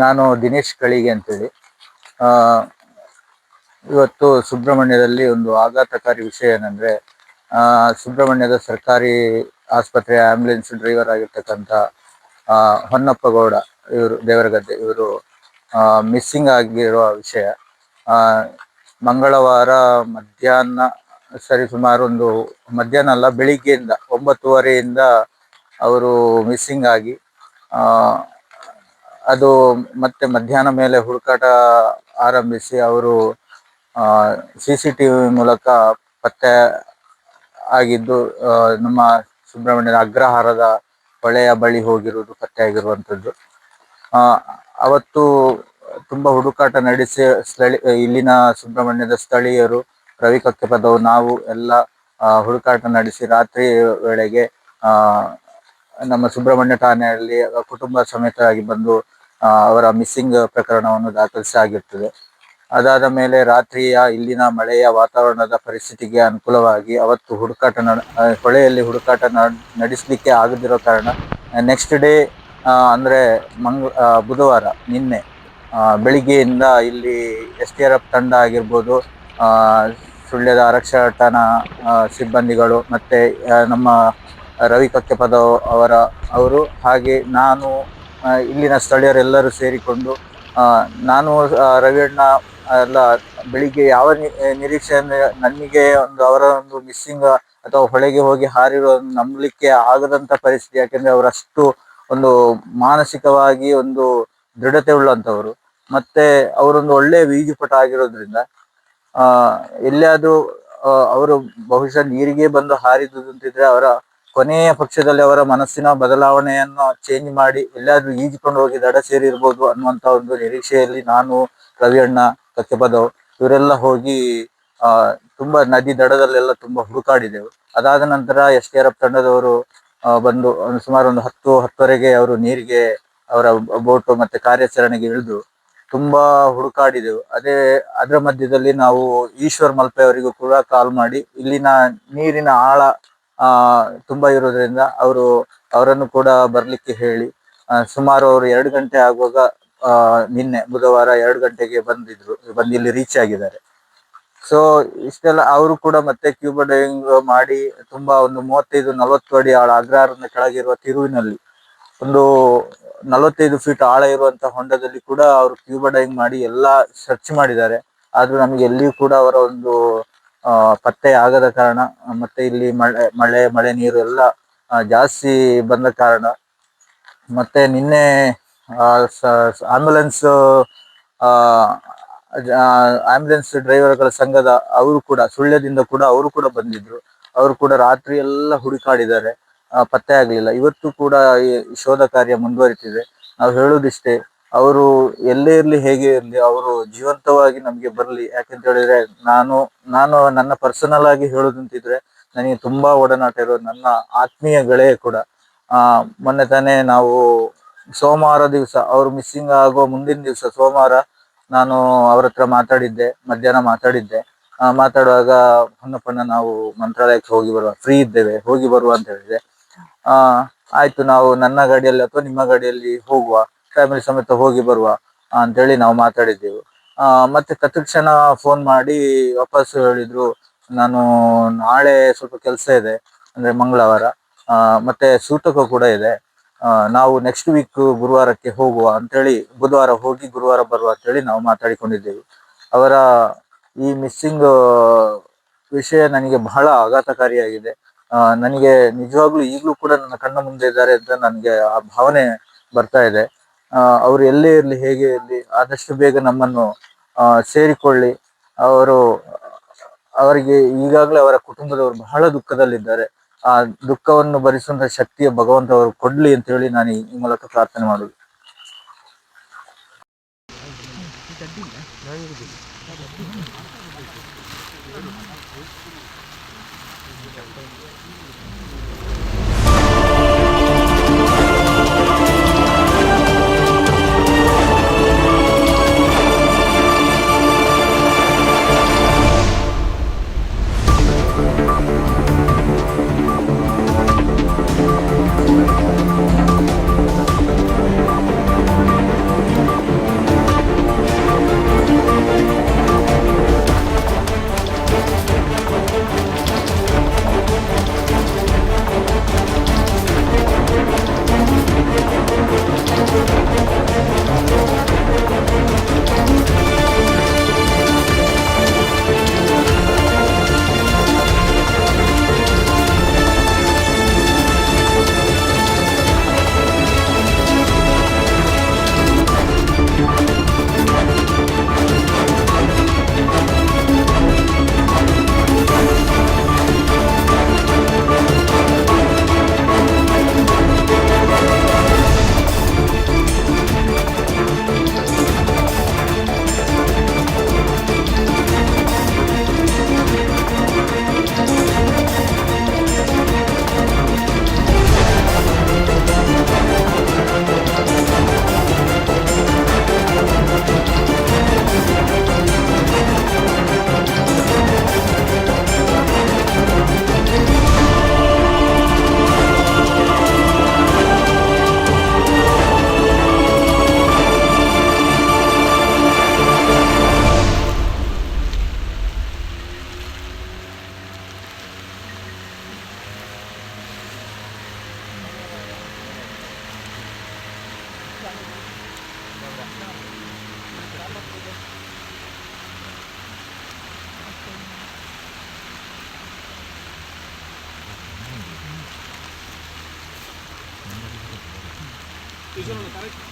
ನಾನು ದಿನೇಶ್ ಕಳಿಗೆ ಅಂತೇಳಿ. ಇವತ್ತು ಸುಬ್ರಹ್ಮಣ್ಯದಲ್ಲಿ ಒಂದು ಆಘಾತಕಾರಿ ವಿಷಯ ಏನಂದರೆ ಸುಬ್ರಹ್ಮಣ್ಯದ ಸರ್ಕಾರಿ ಆಸ್ಪತ್ರೆಯ ಆಂಬುಲೆನ್ಸ್ ಡ್ರೈವರ್ ಆಗಿರ್ತಕ್ಕಂಥ ಹೊನ್ನಪ್ಪ ಗೌಡ ಇವರು, ದೇವರಗದ್ದೆ ಇವರು ಮಿಸ್ಸಿಂಗ್ ಆಗಿರುವ ವಿಷಯ. ಮಂಗಳವಾರ ಮಧ್ಯಾಹ್ನ, ಸರಿ, ಸುಮಾರು ಒಂದು ಮಧ್ಯಾಹ್ನ ಅಲ್ಲ, ಬೆಳಿಗ್ಗೆಯಿಂದ ಒಂಬತ್ತುವರೆಯಿಂದ ಅವರು ಮಿಸ್ಸಿಂಗ್ ಆಗಿ ಅದು ಮತ್ತೆ ಮಧ್ಯಾಹ್ನ ಮೇಲೆ ಹುಡುಕಾಟ ಆರಂಭಿಸಿ ಅವರು ಸಿ ಸಿ ಟಿ ವಿ ಮೂಲಕ ಪತ್ತೆ ಆಗಿದ್ದು ನಮ್ಮ ಸುಬ್ರಹ್ಮಣ್ಯದ ಅಗ್ರಹಾರದ ಹೊಳೆಯ ಬಳಿ ಹೋಗಿರುವುದು ಪತ್ತೆಯಾಗಿರುವಂಥದ್ದು ಅವತ್ತು ತುಂಬ ಹುಡುಕಾಟ ನಡೆಸಿ, ಸ್ಥಳಿ, ಇಲ್ಲಿನ ಸುಬ್ರಹ್ಮಣ್ಯದ ಸ್ಥಳೀಯರು ರವಿ ಕಕ್ಕೆಪದವು ನಾವು ಎಲ್ಲ ಹುಡುಕಾಟ ನಡೆಸಿ ರಾತ್ರಿ ವೇಳೆಗೆ ನಮ್ಮ ಸುಬ್ರಹ್ಮಣ್ಯ ಠಾಣೆಯಲ್ಲಿ ಕುಟುಂಬ ಸಮೇತರಾಗಿ ಬಂದು ಅವರ ಮಿಸ್ಸಿಂಗ್ ಪ್ರಕರಣವನ್ನು ದಾಖಲಿಸಲಾಗಿರ್ತದೆ ಅದಾದ ಮೇಲೆ ರಾತ್ರಿಯ ಇಲ್ಲಿನ ಮಳೆಯ ವಾತಾವರಣದ ಪರಿಸ್ಥಿತಿಗೆ ಅನುಕೂಲವಾಗಿ ಅವತ್ತು ಹುಡುಕಾಟ ಹೊಳೆಯಲ್ಲಿ ಹುಡುಕಾಟ ನಡ್- ನಡೆಸಲಿಕ್ಕೆ ಆಗದಿರೋ ಕಾರಣ ನೆಕ್ಸ್ಟ್ ಡೇ ಅಂದರೆ ಮಂಗ್ ಬುಧವಾರ ನಿನ್ನೆ ಬೆಳಿಗ್ಗೆಯಿಂದ ಇಲ್ಲಿ ಎಸ್ ಟಿ ಆರ್ ಎಫ್ ತಂಡ ಆಗಿರ್ಬೋದು ಸುಳ್ಯದ ಆರಕ್ಷಕ ಠಾಣಾ ಸಿಬ್ಬಂದಿಗಳು ಮತ್ತು ನಮ್ಮ ರವಿ ಕಕ್ಕೆಪದ ಅವರ, ಅವರು ಹಾಗೆ ನಾನು ಇಲ್ಲಿನ ಸ್ಥಳೀಯರೆಲ್ಲರೂ ಸೇರಿಕೊಂಡು ನಾನು ರವಿಣ್ಣ ಎಲ್ಲ ಬೆಳಿಗ್ಗೆ ಯಾವ ನಿರೀಕ್ಷೆ ಅಂದರೆ ನನಗೆ ಒಂದು ಅವರ ಒಂದು ಮಿಸ್ಸಿಂಗ್ ಅಥವಾ ಹೊಳೆಗೆ ಹೋಗಿ ಹಾರಿರೋ ನಂಬಲಿಕ್ಕೆ ಆಗದಂತ ಪರಿಸ್ಥಿತಿ, ಯಾಕೆಂದ್ರೆ ಅವರಷ್ಟು ಒಂದು ಮಾನಸಿಕವಾಗಿ ಒಂದು ದೃಢತೆ ಉಳ್ಳಂಥವ್ರು. ಮತ್ತೆ ಅವರೊಂದು ಒಳ್ಳೆ ವೀಜಿಪಟ ಆಗಿರೋದ್ರಿಂದ, ಆ, ಎಲ್ಲಿಯಾದ್ರೂ ಅವರು ಬಹುಶಃ ನೀರಿಗೆ ಬಂದು ಹಾರಿದುದಂತಿದ್ರೆ ಅವರ ಕೊನೆಯ ಪಕ್ಷದಲ್ಲಿ ಅವರ ಮನಸ್ಸಿನ ಬದಲಾವಣೆಯನ್ನು ಚೇಂಜ್ ಮಾಡಿ ಎಲ್ಲಾದ್ರೂ ಈಜಿಕೊಂಡು ಹೋಗಿ ದಡ ಸೇರಿರ್ಬೋದು ಅನ್ನುವಂತ ಒಂದು ನಿರೀಕ್ಷೆಯಲ್ಲಿ ನಾನು ರವಿಯಣ್ಣ ಕಕ್ಕೆಪದವ್ ಇವರೆಲ್ಲ ಹೋಗಿ, ಆ, ತುಂಬಾ ನದಿ ದಡದಲ್ಲೆಲ್ಲ ತುಂಬಾ ಹುಡುಕಾಡಿದೆವು. ಅದಾದ ನಂತರ ಎಸ್ ಕೆ ಆರ್ ತಂಡದವರು ಬಂದು ಸುಮಾರು ಒಂದು ಹತ್ತು, ಹತ್ತುವರೆಗೆ ಅವರು ನೀರಿಗೆ ಅವರ ಬೋಟ್ ಮತ್ತೆ ಕಾರ್ಯಾಚರಣೆಗೆ ಇಳಿದು ತುಂಬಾ ಹುಡುಕಾಡಿದೆವು. ಅದೇ, ಅದರ ಮಧ್ಯದಲ್ಲಿ ನಾವು ಈಶ್ವರ್ ಮಲ್ಪೆ ಅವರಿಗೂ ಕೂಡ ಕಾಲ್ ಮಾಡಿ ಇಲ್ಲಿನ ನೀರಿನ ಆಳ ಆ, ತುಂಬಾ ಇರೋದ್ರಿಂದ ಅವರು ಅವರನ್ನು ಕೂಡ ಬರ್ಲಿಕ್ಕೆ ಹೇಳಿ. ಸುಮಾರು ಅವರು ಎರಡು ಗಂಟೆ ಆಗುವಾಗ, ಆ, ನಿನ್ನೆ ಬುಧವಾರ ಎರಡು ಗಂಟೆಗೆ ಬಂದಿದ್ರು, ಬಂದು ಇಲ್ಲಿ ರೀಚ್ ಆಗಿದ್ದಾರೆ. ಸೊ ಇಷ್ಟೆಲ್ಲ ಅವರು ಕೂಡ ಮತ್ತೆ ಕ್ಯೂಬಾ ಡೈವಿಂಗ್ ಮಾಡಿ ತುಂಬಾ ಒಂದು ಮೂವತ್ತೈದು, ನಲವತ್ತು ಅಡಿ ಆಳ ಅಗ್ರಹಾರದ ಕೆಳಗಿರುವ ತಿರುವಿನಲ್ಲಿ ಒಂದು ನಲವತ್ತೈದು ಫೀಟ್ ಆಳ ಇರುವಂತಹ ಹೊಂಡದಲ್ಲಿ ಕೂಡ ಅವರು ಕ್ಯೂಬಾ ಡೈವಿಂಗ್ ಮಾಡಿ ಎಲ್ಲಾ ಸರ್ಚ್ ಮಾಡಿದ್ದಾರೆ. ಆದ್ರೂ ನಮ್ಗೆ ಎಲ್ಲಿಯೂ ಕೂಡ ಅವರ ಒಂದು ಆ, ಪತ್ತೆ ಆಗದ ಕಾರಣ, ಮತ್ತೆ ಇಲ್ಲಿ ಮಳೆ ಮಳೆ ಮಳೆ ನೀರು ಎಲ್ಲ ಜಾಸ್ತಿ ಬಂದ ಕಾರಣ. ಮತ್ತೆ ನಿನ್ನೆ ಆಂಬ್ಯುಲೆನ್ಸ್ ಆಂಬ್ಯುಲೆನ್ಸ್ ಡ್ರೈವರ್ಗಳ ಸಂಘದ ಅವರು ಕೂಡ, ಸುಳ್ಯದಿಂದ ಕೂಡ ಅವರು ಕೂಡ ಬಂದಿದ್ರು. ಅವರು ಕೂಡ ರಾತ್ರಿ ಎಲ್ಲ ಹುಡುಕಾಡಿದ್ದಾರೆ. ಪತ್ತೆ ಆಗ್ಲಿಲ್ಲ. ಇವತ್ತು ಕೂಡ ಈ ಶೋಧ ಕಾರ್ಯ ಮುಂದುವರಿತಿದೆ. ನಾವು ಹೇಳುದಿಷ್ಟೇ ಅವರು ಎಲ್ಲೇ ಇರ್ಲಿ, ಹೇಗೆ ಇರ್ಲಿ, ಅವರು ಜೀವಂತವಾಗಿ ನಮ್ಗೆ ಬರ್ಲಿ. ಯಾಕಂತ ಹೇಳಿದ್ರೆ ನಾನು ನಾನು ನನ್ನ ಪರ್ಸನಲ್ ಆಗಿ ಹೇಳುದಂತಿದ್ರೆ ನನಗೆ ತುಂಬಾ ಒಡನಾಟ ಇರೋ ನನ್ನ ಆತ್ಮೀಯ ಗೆಳೆಯ ಕೂಡ. ಆ, ಮೊನ್ನೆ ತಾನೇ ನಾವು ಸೋಮವಾರ ದಿವಸ, ಅವರು ಮಿಸ್ಸಿಂಗ್ ಆಗೋ ಮುಂದಿನ ದಿವಸ, ಸೋಮವಾರ ನಾನು ಅವ್ರ ಹತ್ರ ಮಾತಾಡಿದ್ದೆ, ಮಧ್ಯಾಹ್ನ ಮಾತಾಡಿದ್ದೆ. ಮಾತಾಡುವಾಗ ಹೊನ್ನಪ್ಪಣ್ಣ ನಾವು ಮಂತ್ರಾಲಯಕ್ಕೆ ಹೋಗಿ ಬರುವ ಫ್ರೀ ಇದ್ದೇವೆ, ಹೋಗಿ ಬರುವ ಅಂತ ಹೇಳಿದೆ. ಆ, ಆಯ್ತು ನಾವು ನನ್ನ ಗಾಡಿಯಲ್ಲಿ ಅಥವಾ ನಿಮ್ಮ ಗಾಡಿಯಲ್ಲಿ ಹೋಗುವ. ಫ್ಯಾಮಿಲಿ ಸಮೇತ ಹೋಗಿ ಬರುವ ಅಂತೇಳಿ ನಾವು ಮಾತಾಡಿದ್ದೆವು. ಆ, ಮತ್ತೆ ತತ್ಕ್ಷಣ ಫೋನ್ ಮಾಡಿ ವಾಪಸ್ ಹೇಳಿದ್ರು, ನಾನು ನಾಳೆ ಸ್ವಲ್ಪ ಕೆಲಸ ಇದೆ, ಅಂದ್ರೆ ಮಂಗಳವಾರ ಮತ್ತೆ ಸೂತಕ ಕೂಡ ಇದೆ. ನಾವು ನೆಕ್ಸ್ಟ್ ವೀಕ್ ಗುರುವಾರಕ್ಕೆ ಹೋಗುವ, ಅಂತೇಳಿ ಬುಧವಾರ ಹೋಗಿ ಗುರುವಾರ ಬರುವ ಅಂತೇಳಿ ನಾವು ಮಾತಾಡಿಕೊಂಡಿದ್ದೇವೆ. ಅವರ ಈ ಮಿಸ್ಸಿಂಗ್ ವಿಷಯ ನನಗೆ ಬಹಳ ಆಘಾತಕಾರಿಯಾಗಿದೆ. ನನಗೆ ನಿಜವಾಗ್ಲೂ ಈಗಲೂ ಕೂಡ ನನ್ನ ಕಣ್ಣ ಮುಂದೆ ಇದ್ದಾರೆ ಅಂತ ನನಗೆ ಆ ಭಾವನೆ ಬರ್ತಾ ಇದೆ. ಅವರು ಎಲ್ಲೇ ಇರಲಿ ಹೇಗೆ ಇರಲಿ ಆದಷ್ಟು ಬೇಗ ನಮ್ಮನ್ನು ಆ, ಸೇರಿಕೊಳ್ಳಿ. ಅವರು ಅವರಿಗೆ ಈಗಾಗಲೇ ಅವರ ಕುಟುಂಬದವರು ಬಹಳ ದುಃಖದಲ್ಲಿದ್ದಾರೆ. ಆ ದುಃಖವನ್ನು ಭರಿಸುವಂತಹ ಶಕ್ತಿಯ ಭಗವಂತ ಅವರು ಕೊಡ್ಲಿ ಅಂತ ಹೇಳಿ ನಾನು ಈ ಈ ಮೂಲಕ ಪ್ರಾರ್ಥನೆ ಮಾಡುದು. Eso no lo parece.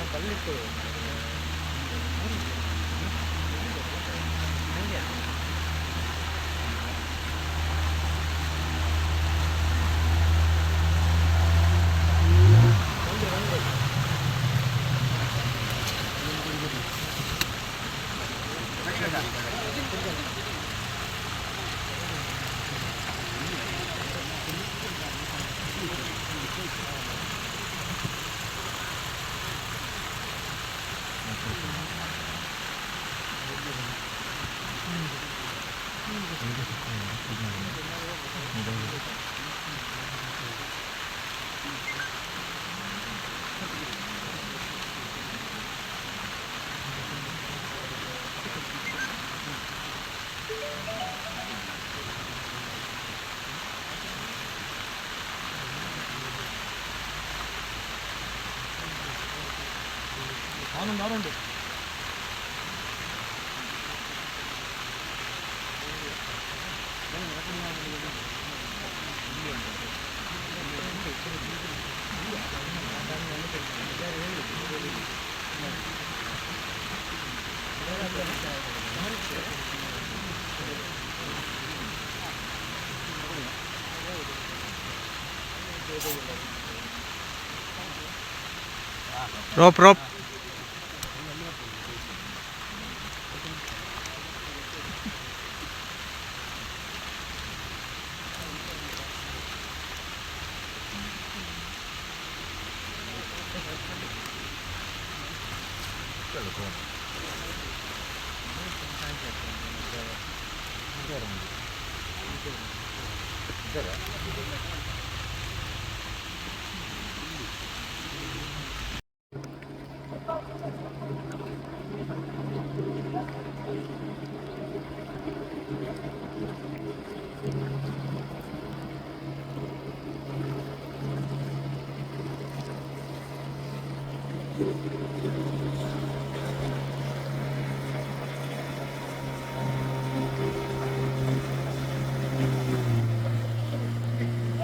なんかいいと思う。 나오는데. Rob, Rob. Cool.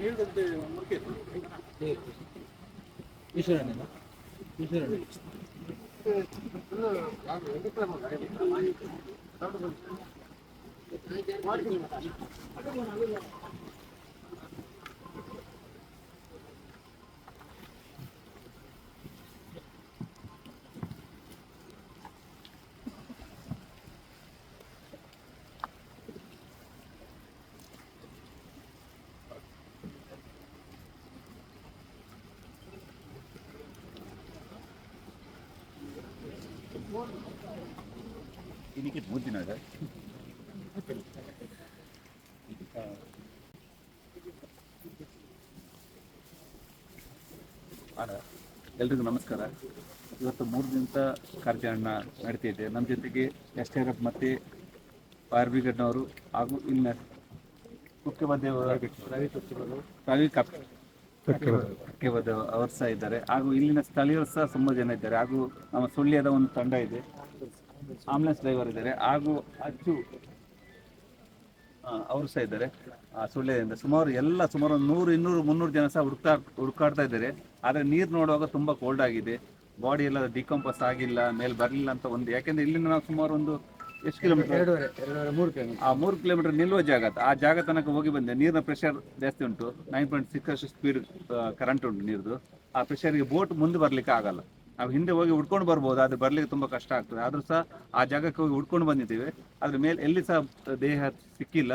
ನೀಡಿದಂತೆ ನಂಬಿಕೆ ಮಾಡಿ ಈಶ್ವರಣ್ಣ ಮಾಡ್ತೀನಿ ಇದಕ್ಕೆ ಮೂರು ದಿನ ಸರ್ ಎಲ್ರಿಗೂ ನಮಸ್ಕಾರ. ಇವತ್ತು ಮೂರು ದಿನದ ನಡೀತಾ ಇದೆ. ನಮ್ಮ ಜೊತೆಗೆ ಎಸ್ ಟಿ ಆರ್ ಎಫ್ ಮತ್ತು ಫೈರ್ ಬ್ರಿಗೇಡ್ನವರು ಹಾಗೂ ಇಲ್ಲಿನ ಮುಖ್ಯಮಂತ್ರಿ ರವಿ ಕಪ್ ಮುಖ್ಯವಾದ ಅವರು. ಸಹ ಇದ್ದಾರೆ. ಹಾಗೂ ಇಲ್ಲಿನ ಸ್ಥಳೀಯರು ಸಹ ತುಂಬಾ ಜನ ಇದ್ದಾರೆ. ಹಾಗೂ ನಮ್ಮ ಸುಳ್ಯದ ಒಂದು ತಂಡ ಇದೆ. ಆಂಬುಲೆನ್ಸ್ ಡ್ರೈವರ್ ಇದ್ದಾರೆ. ಹಾಗೂ ಅಚ್ಚು ಅವರು ಸಹ ಇದ್ದಾರೆ. ಆ, ಸುಳ್ಯದಿಂದ ಸುಮಾರು ಎಲ್ಲ ಸುಮಾರು ಒಂದು ನೂರು ಇನ್ನೂರು ಮುನ್ನೂರು ಜನ ಸಹ ಹುಡುಕ್ತಾ ಹುಡುಕಾಡ್ತಾ ಇದ್ದಾರೆ. ಆದರೆ ನೀರು ನೋಡುವಾಗ ತುಂಬಾ ಕೋಲ್ಡ್ ಆಗಿದೆ. ಬಾಡಿ ಎಲ್ಲ ಡಿಕಂಪಸ್ ಆಗಿಲ್ಲ ಮೇಲೆ ಬರಲಿಲ್ಲ ಅಂತ ಒಂದು ಯಾಕೆಂದ್ರೆ ಇಲ್ಲಿಂದ ನಾವು ಸುಮಾರು ಒಂದು ಎಷ್ಟು ಕಿಲೋಮೀಟರ್ ಎರಡೂವರೆ ಎರಡೂವರೆ ಮೂರು ಕಿಲೋಮೀಟರ್ ಆ ಮೂರು ಕಿಲೋಮೀಟರ್ ನಿಲ್ಲುವ ಜಾಗ. ಆ ಜಾಗ ತನಕ ಹೋಗಿ ಬಂದೆ. ನೀರಿನ ಪ್ರೆಷರ್ ಜಾಸ್ತಿ ಉಂಟು. ನೈನ್ ಪಾಯಿಂಟ್ ಸಿಕ್ಸ್ ಅಷ್ಟು ಸ್ಪೀಡ್ ಕರೆಂಟ್ ಉಂಟು ನೀರ್ದು. ಆ ಪ್ರೆಷರ್ಗೆ ಬೋಟ್ ಮುಂದೆ ಬರ್ಲಿಕ್ಕೆ ಆಗಲ್ಲ. ನಾವು ಹಿಂದೆ ಹೋಗಿ ಉಡ್ಕೊಂಡು ಬರ್ಬೋದು. ಆದ್ರೆ ಬರ್ಲಿಕ್ಕೆ ತುಂಬಾ ಕಷ್ಟ ಆಗ್ತದೆ. ಆದ್ರೂ ಸಹ ಆ ಜಾಗಕ್ಕೆ ಹೋಗಿ ಉಡ್ಕೊಂಡು ಬಂದಿದ್ದೇವೆ. ಅದ್ರ ಮೇಲೆ ಎಲ್ಲಿ ಸಹ ದೇಹ ಸಿಕ್ಕಿಲ್ಲ.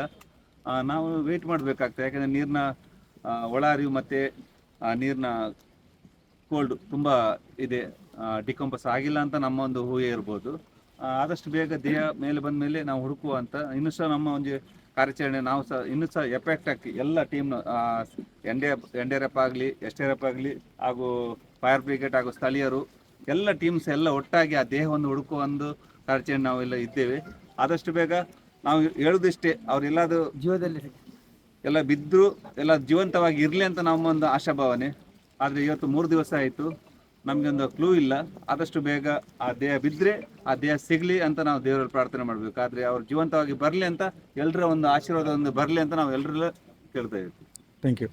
ನಾವು ವೇಟ್ ಮಾಡ್ಬೇಕಾಗ್ತದೆ. ಯಾಕಂದ್ರೆ ನೀರಿನ ಒಳಹರಿವು ಮತ್ತೆ ಆ ನೀರಿನ ಕೋಲ್ಡ್ ತುಂಬಾ ಇದೆ. ಡಿಕಂಪಸ್ ಆಗಿಲ್ಲ ಅಂತ ನಮ್ಮ ಒಂದು ಊಹೆ ಇರ್ಬೋದು. ಆದಷ್ಟು ಬೇಗ ದೇಹ ಮೇಲೆ ಬಂದ ಮೇಲೆ ನಾವು ಹುಡುಕುವ ಅಂತ. ಇನ್ನೂ ಸಹ ನಮ್ಮ ಒಂದು ಕಾರ್ಯಾಚರಣೆ ನಾವು ಸಹ ಇನ್ನು ಸಹ ಎಫೆಕ್ಟ್ ಹಾಕಿ ಎಲ್ಲ ಟೀಮ್ನ N D N D R F ಆಗಲಿ ಎಸ್ ಟಿ ಆರ್ ಎಫ್ ಆಗಲಿ ಹಾಗೂ ಫೈರ್ ಬ್ರಿಗೇಡ್ ಹಾಗೂ ಸ್ಥಳೀಯರು ಎಲ್ಲ ಟೀಮ್ಸ್ ಎಲ್ಲ ಒಟ್ಟಾಗಿ ಆ ದೇಹವನ್ನು ಹುಡುಕುವ ಒಂದು ಕಾರ್ಯಾಚರಣೆ ನಾವೆಲ್ಲ ಇದ್ದೇವೆ. ಆದಷ್ಟು ಬೇಗ ನಾವು ಹೇಳುದಿಷ್ಟೇ ಅವರೆಲ್ಲದು ಜೀವದಲ್ಲಿ ಎಲ್ಲ ಬಿದ್ದು ಎಲ್ಲ ಜೀವಂತವಾಗಿ ಇರಲಿ ಅಂತ ನಮ್ಮ ಒಂದು ಆಶಾಭಾವನೆ. ಆದರೆ ಇವತ್ತು ಮೂರು ದಿವಸ ಆಯಿತು. ನಮಗೆ ಒಂದು ಕ್ಲೂ ಇಲ್ಲ. ಆದಷ್ಟು ಬೇಗ ಆ ದೇಹ ಬಿದ್ದರೆ ಆ ದೇಹ ಸಿಗಲಿ ಅಂತ ನಾವು ದೇವರಲ್ಲಿ ಪ್ರಾರ್ಥನೆ ಮಾಡಬೇಕು. ಆದರೆ ಅವ್ರು ಜೀವಂತವಾಗಿ ಬರಲಿ ಅಂತ ಎಲ್ಲರ ಒಂದು ಆಶೀರ್ವಾದ ಒಂದು ಬರಲಿ ಅಂತ ನಾವು ಎಲ್ಲರಲ್ಲೂ ಕೇಳ್ತಾ ಇದ್ದೀವಿ ಥ್ಯಾಂಕ್ ಯು